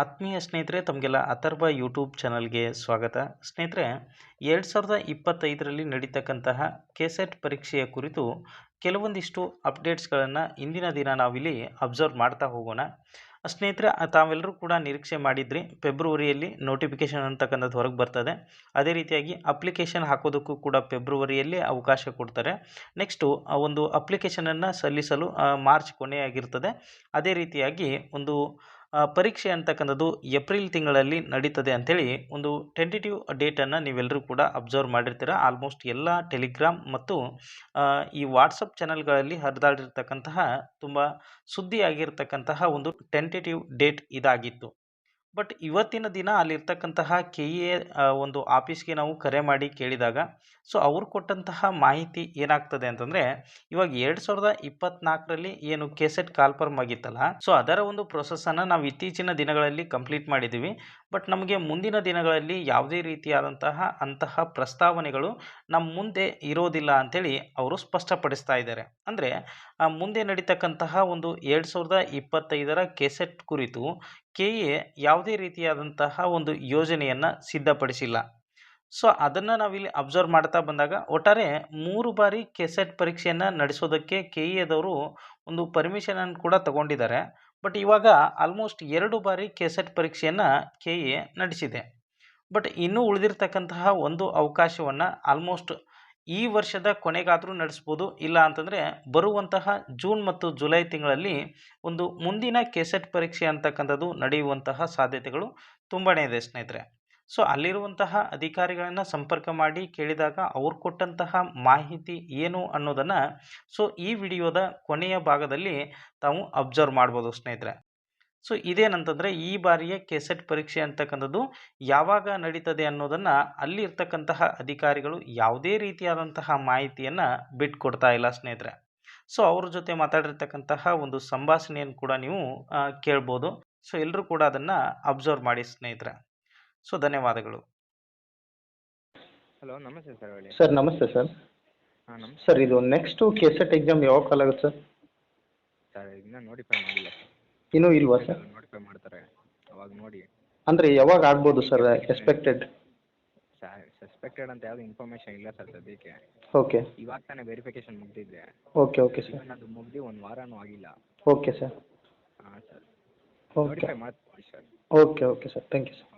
ಆತ್ಮೀಯ ಸ್ನೇಹಿತರೆ, ತಮಗೆಲ್ಲ ಅಥರ್ವ ಯೂಟ್ಯೂಬ್ ಚಾನಲ್ಗೆ ಸ್ವಾಗತ. ಸ್ನೇಹಿತರೆ, ಎರಡು ಸಾವಿರದ ಇಪ್ಪತ್ತೈದರಲ್ಲಿ ನಡೀತಕ್ಕಂತಹ ಕೆಸೆಟ್ ಪರೀಕ್ಷೆಯ ಕುರಿತು ಕೆಲವೊಂದಿಷ್ಟು ಅಪ್ಡೇಟ್ಸ್ಗಳನ್ನು ಇಂದಿನ ದಿನ ನಾವಿಲ್ಲಿ ಅಬ್ಸರ್ವ್ ಮಾಡ್ತಾ ಹೋಗೋಣ. ಸ್ನೇಹಿತರೆ, ತಾವೆಲ್ಲರೂ ಕೂಡ ನಿರೀಕ್ಷೆ ಮಾಡಿದ್ರಿ, ಫೆಬ್ರವರಿಯಲ್ಲಿ ನೋಟಿಫಿಕೇಷನ್ ಅಂತಕ್ಕಂಥದ್ದು ಹೊರಗೆ ಬರ್ತದೆ. ಅದೇ ರೀತಿಯಾಗಿ ಅಪ್ಲಿಕೇಶನ್ ಹಾಕೋದಕ್ಕೂ ಕೂಡ ಫೆಬ್ರವರಿಯಲ್ಲಿ ಅವಕಾಶ ಕೊಡ್ತಾರೆ. ನೆಕ್ಸ್ಟು, ಆ ಒಂದು ಅಪ್ಲಿಕೇಶನನ್ನು ಸಲ್ಲಿಸಲು ಮಾರ್ಚ್ ಕೊನೆಯಾಗಿರ್ತದೆ. ಅದೇ ರೀತಿಯಾಗಿ ಒಂದು ಪರೀಕ್ಷೆ ಅಂತಕ್ಕಂಥದ್ದು ಏಪ್ರಿಲ್ ತಿಂಗಳಲ್ಲಿ ನಡೀತದೆ ಅಂಥೇಳಿ ಒಂದು ಟೆಂಟಿಟಿವ್ ಡೇಟನ್ನು ನೀವೆಲ್ಲರೂ ಕೂಡ ಅಬ್ಸರ್ವ್ ಮಾಡಿರ್ತೀರ? ಆಲ್ಮೋಸ್ಟ್ ಎಲ್ಲ ಟೆಲಿಗ್ರಾಮ್ ಮತ್ತು ಈ ವಾಟ್ಸಪ್ ಚಾನಲ್ಗಳಲ್ಲಿ ಹರಿದಾಡಿರ್ತಕ್ಕಂತಹ ತುಂಬ ಸುದ್ದಿಯಾಗಿರ್ತಕ್ಕಂತಹ ಒಂದು ಟೆಂಟಿಟಿವ್ ಡೇಟ್ ಇದಾಗಿತ್ತು. ಬಟ್ ಇವತ್ತಿನ ದಿನ ಅಲ್ಲಿರ್ತಕ್ಕಂತಹ ಕೆ ಎ ಒಂದು ಆಫೀಸ್ಗೆ ನಾವು ಕರೆ ಮಾಡಿ ಕೇಳಿದಾಗ, ಸೊ ಅವ್ರು ಕೊಟ್ಟಂತಹ ಮಾಹಿತಿ ಏನಾಗ್ತದೆ ಅಂತಂದರೆ, ಇವಾಗ ಎರಡು ಸಾವಿರದ ಇಪ್ಪತ್ನಾಲ್ಕರಲ್ಲಿ ಏನು ಕೆಸೆಟ್ ಕಾಲ್ಫರ್ಮ್ ಆಗಿತ್ತಲ್ಲ, ಸೊ ಅದರ ಒಂದು ಪ್ರೊಸೆಸನ್ನು ನಾವು ಇತ್ತೀಚಿನ ದಿನಗಳಲ್ಲಿ ಕಂಪ್ಲೀಟ್ ಮಾಡಿದ್ದೀವಿ ಬಟ್ ನಮಗೆ ಮುಂದಿನ ದಿನಗಳಲ್ಲಿ ಯಾವುದೇ ರೀತಿಯಾದಂತಹ ಅಂತಹ ಪ್ರಸ್ತಾವನೆಗಳು ನಮ್ಮ ಮುಂದೆ ಇರೋದಿಲ್ಲ ಅಂಥೇಳಿ ಅವರು ಸ್ಪಷ್ಟಪಡಿಸ್ತಾ ಇದ್ದಾರೆ. ಅಂದರೆ ಮುಂದೆ ನಡೀತಕ್ಕಂತಹ ಒಂದು ಎರಡು ಸಾವಿರದ ಇಪ್ಪತ್ತೈದರ ಕೆಸೆಟ್ ಕುರಿತು ಕೆ ಎ ಯಾವುದೇ ರೀತಿಯಾದಂತಹ ಒಂದು ಯೋಜನೆಯನ್ನು ಸಿದ್ಧಪಡಿಸಿಲ್ಲ. ಸೊ, ಅದನ್ನು ನಾವಿಲ್ಲಿ ಅಬ್ಸರ್ವ್ ಮಾಡ್ತಾ ಬಂದಾಗ ಒಟ್ಟಾರೆ ಮೂರು ಬಾರಿ ಕೆಸೆಟ್ ಪರೀಕ್ಷೆಯನ್ನು ನಡೆಸೋದಕ್ಕೆ ಕೆ ಎದವರು ಒಂದು ಪರ್ಮಿಷನನ್ನು ಕೂಡ ತಗೊಂಡಿದ್ದಾರೆ. ಬಟ್ ಇವಾಗ ಆಲ್ಮೋಸ್ಟ್ ಎರಡು ಬಾರಿ ಕೆಸೆಟ್ ಪರೀಕ್ಷೆಯನ್ನು ಕೆ ಎ ನಡೆಸಿದೆ. ಬಟ್ ಇನ್ನೂ ಉಳಿದಿರ್ತಕ್ಕಂತಹ ಒಂದು ಅವಕಾಶವನ್ನು ಆಲ್ಮೋಸ್ಟ್ ಈ ವರ್ಷದ ಕೊನೆಗಾದರೂ ನಡೆಸ್ಬೋದು. ಇಲ್ಲ ಅಂತಂದರೆ ಬರುವಂತಹ ಜೂನ್ ಮತ್ತು ಜುಲೈ ತಿಂಗಳಲ್ಲಿ ಒಂದು ಮುಂದಿನ ಕೆಸೆಟ್ ಪರೀಕ್ಷೆ ಅಂತಕ್ಕಂಥದ್ದು ನಡೆಯುವಂತಹ ಸಾಧ್ಯತೆಗಳು ತುಂಬಾ ಇದೆ ಸ್ನೇಹಿತರೆ. ಸೊ, ಅಲ್ಲಿರುವಂತಹ ಅಧಿಕಾರಿಗಳನ್ನು ಸಂಪರ್ಕ ಮಾಡಿ ಕೇಳಿದಾಗ ಅವ್ರು ಕೊಟ್ಟಂತಹ ಮಾಹಿತಿ ಏನು ಅನ್ನೋದನ್ನು ಸೊ, ಈ ವಿಡಿಯೋದ ಕೊನೆಯ ಭಾಗದಲ್ಲಿ ತಾವು ಅಬ್ಸರ್ವ್ ಮಾಡ್ಬೋದು ಸ್ನೇಹಿತರೆ. ಸೊ, ಇದೇನಂತಂದರೆ ಈ ಬಾರಿಯ ಕೆಸೆಟ್ ಪರೀಕ್ಷೆ ಅಂತಕ್ಕಂಥದ್ದು ಯಾವಾಗ ನಡೀತದೆ ಅನ್ನೋದನ್ನು ಅಲ್ಲಿ ಇರ್ತಕ್ಕಂತಹ ಅಧಿಕಾರಿಗಳು ಯಾವುದೇ ರೀತಿಯಾದಂತಹ ಮಾಹಿತಿಯನ್ನು ಬಿಟ್ಕೊಡ್ತಾ ಇಲ್ಲ ಸ್ನೇಹಿತರೆ. ಸೊ, ಅವ್ರ ಜೊತೆ ಮಾತಾಡಿರ್ತಕ್ಕಂತಹ ಒಂದು ಸಂಭಾಷಣೆಯನ್ನು ಕೂಡ ನೀವು ಕೇಳ್ಬೋದು. ಸೊ ಎಲ್ಲರೂ ಕೂಡ ಅದನ್ನು ಅಬ್ಸರ್ವ್ ಮಾಡಿ ಸ್ನೇಹಿತರೆ. ಸೊ ಧನ್ಯವಾದಗಳು. ಹಲೋ ನಮಸ್ತೆ ಸರ್ ಹೇಳಿ. ಸರ್ ನಮಸ್ತೆ ಸರ್. ಹಾಂ ನಮಸ್ತೆ. ಸರ್ ಇದು ನೆಕ್ಸ್ಟ್ ಕೆಸೆಟ್ ಎಕ್ಸಾಮ್ ಯಾವಾಗ ಕಾಲ್ ಆಗುತ್ತೆ ಸರ್? ಸರ್ ಇನ್ನೂ ನೋಟಿಫೈ ಮಾಡಿಲ್ಲ ಸರ್. ಇನ್ನೂ ಇಲ್ವಾ ಸರ್? ನೋಟಿಫೈ ಮಾಡ್ತಾರೆ ಅವಾಗ ನೋಡಿ. ಅಂದರೆ ಯಾವಾಗ ಆಗ್ಬೋದು ಸರ್ ಎಕ್ಸ್ಪೆಕ್ಟೆಡ್ ಸಸ್ಪೆಕ್ಟೆಡ್ ಅಂತ ಯಾವ ಇನ್ಫಾರ್ಮೇಶನ್ ಇಲ್ಲ ಸರ್ ಸದ್ಯಕ್ಕೆ. ಓಕೆ. ಇವಾಗ ತಾನೇ ವೆರಿಫಿಕೇಶನ್ ಮುಗ್ದಿದೆ. Okay okay sir. ಇವನ್ ಅದು ಮುಗಿದಿ ಒಂದು ವಾರನೂ ಆಗಿಲ್ಲ. Okay sir. ಹಾಂ ಸರ್. ಓಕೆ. ನೋಟಿಫೈ ಮಾಡ್ತೀವಿ sir. Okay okay sir. Thank you sir.